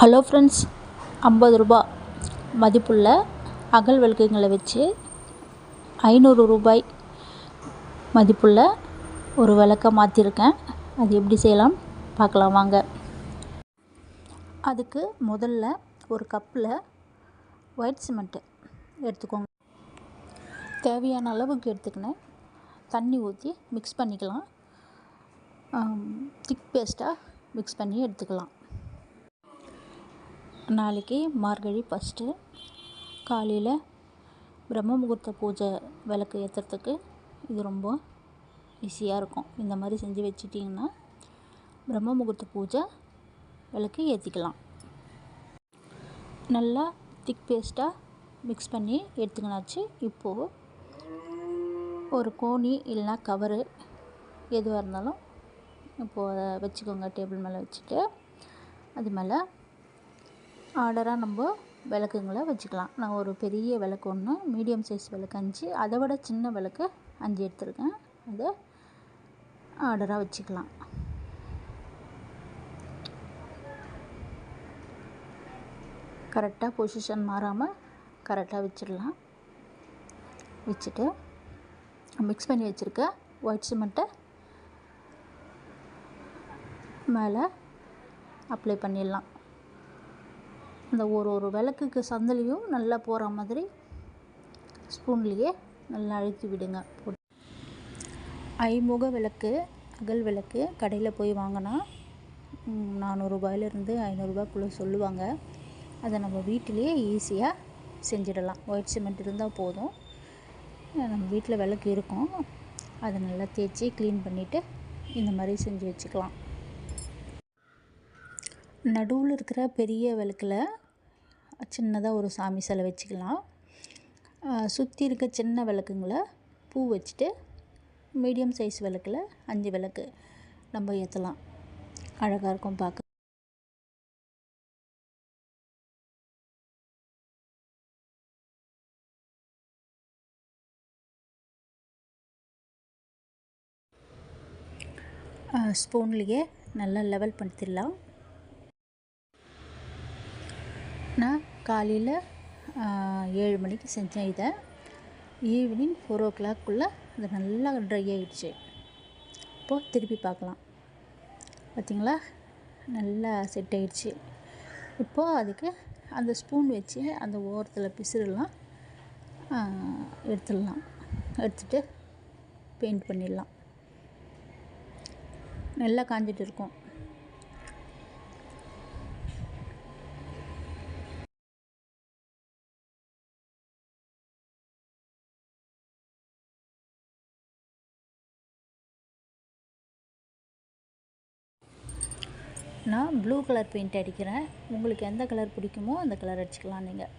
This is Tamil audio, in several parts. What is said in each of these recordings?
ஹலோ ஃப்ரெண்ட்ஸ் ஐம்பது ரூபா. மதிப்புள்ள அகல் விளக்குங்களை வச்சு ஐநூறு ரூபாய் மதிப்புள்ள ஒரு விளக்க மாற்றிருக்கேன் அது எப்படி செய்யலாம்? பார்க்கலாம் வாங்க. அதுக்கு முதல்ல ஒரு கப்பில் ஒயிட் சிமெண்ட்டு எடுத்துக்கோங்க. தேவையான அளவுக்கு எடுத்துக்கினேன். தண்ணி ஊற்றி மிக்ஸ் பண்ணிக்கலாம். திக் பேஸ்ட்டாக மிக்ஸ் பண்ணி எடுத்துக்கலாம். நாளைக்கு மார்கழி ஃபஸ்ட்டு காலையில் பிரம்ம முகூர்த்த பூஜை விளக்கு ஏற்றுறதுக்கு இது ரொம்ப ஈஸியாக இருக்கும். இந்த மாதிரி செஞ்சு வச்சிட்டிங்கன்னா பிரம்ம முகூர்த்த பூஜை விளக்கு ஏற்றிக்கலாம் நல்லா திக் பேஸ்ட்டாக மிக்ஸ் பண்ணி எடுத்துக்கினாச்சு. இப்போது ஒரு கோணி இல்லைனா கவரு எதுவாக இருந்தாலும் இப்போது அதை வச்சுக்கோங்க டேபிள் மேலே வச்சுட்டு. அது மேலே ஆர்டராக நம்ம விளக்குங்களை வச்சுக்கலாம். நான் ஒரு பெரிய விளக்கு ஒன்று மீடியம் சைஸ் விளக்கு அஞ்சு அதை விட சின்ன விளக்கு அஞ்சு எடுத்திருக்கேன். அதை ஆர்டராக வச்சுக்கலாம். கரெக்டாக பொசிஷன் மாறாமல் கரெக்டாக வச்சிடலாம். வச்சுட்டு மிக்ஸ் பண்ணி வச்சுருக்க ஒயிட் சிமெண்ட்டை மேலே அப்ளை பண்ணிடலாம். அந்த ஒரு ஒரு விளக்குக்கு சந்திலையும் நல்லா போகிற மாதிரி ஸ்பூன்லேயே நல்லா அழுத்தி விடுங்க. போட்டு ஐமுக விளக்கு அகல் விளக்கு கடையில் போய் வாங்கினா நானூறுரூபாயிலிருந்து ஐநூறுரூபாக்குள்ளே சொல்லுவாங்க. அதை நம்ம வீட்டிலையே ஈஸியாக செஞ்சிடலாம். ஒயிட் சிமெண்ட் இருந்தால் போதும். நம்ம வீட்டில் விளக்கு இருக்கும். அதை நல்லா தேய்ச்சி க்ளீன் பண்ணிவிட்டு இந்த மாதிரி செஞ்சு வச்சுக்கலாம். நடுவில் இருக்கிற பெரிய விளக்கில் சின்னதாக ஒரு சாமி சிலை வச்சுக்கலாம். சுற்றி இருக்க சின்ன விளக்குங்களை பூ வச்சுட்டு மீடியம் சைஸ் விளக்கில் அஞ்சு விளக்கு நம்ம ஏற்றலாம் அழகாக இருக்கும் பார்க்க ஸ்பூன்லேயே நல்லா லெவல் படுத்திடலாம் நான் காலையில் ஏழு மணிக்கு செஞ்சேன் இதை. ஈவினிங் ஃபோர் ஓ கிளாக்குள்ளே அது நல்லா ட்ரை ஆகிடுச்சு இப்போது திருப்பி பார்க்கலாம். பார்த்திங்களா நல்லா செட் ஆகிடுச்சு இப்போது அதுக்கு அந்த ஸ்பூன் வச்சு அந்த ஓரத்தில் பிசுறுலாம் எடுத்துடலாம். எடுத்துகிட்டு பெயிண்ட் பண்ணிடலாம். நல்லா காஞ்சிட்டு இருக்கும். நான் ப்ளூ கலர் பெயிண்ட் அடிக்கிறேன். உங்களுக்கு எந்த கலர் பிடிக்குமோ அந்த கலர் அடிச்சுக்கலாம் நீங்கள்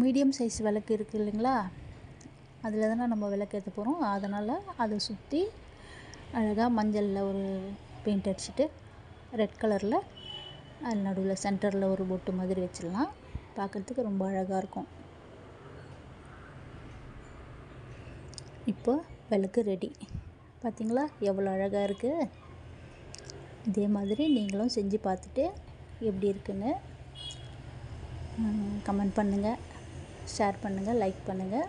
மீடியம் சைஸ் விளக்கு இருக்குது இல்லைங்களா? அதில் தானே நம்ம விளக்கேற்ற போகிறோம் அதனால் அதை சுற்றி அழகாக மஞ்சளில் ஒரு பெயிண்ட் அடிச்சுட்டு ரெட் கலரில் அது நடுவில் சென்டரில் ஒரு பொட்டு மாதிரி வச்சிடலாம். பார்க்குறதுக்கு ரொம்ப அழகாக இருக்கும். இப்போ விளக்கு ரெடி பார்த்திங்களா எவ்வளோ அழகாக இருக்குது இதே மாதிரி நீங்களும் செஞ்சு பார்த்துட்டு எப்படி இருக்குன்னு கமெண்ட் பண்ணுங்கள் ஷேர் பண்ணுங்கள் லைக் பண்ணுங்கள்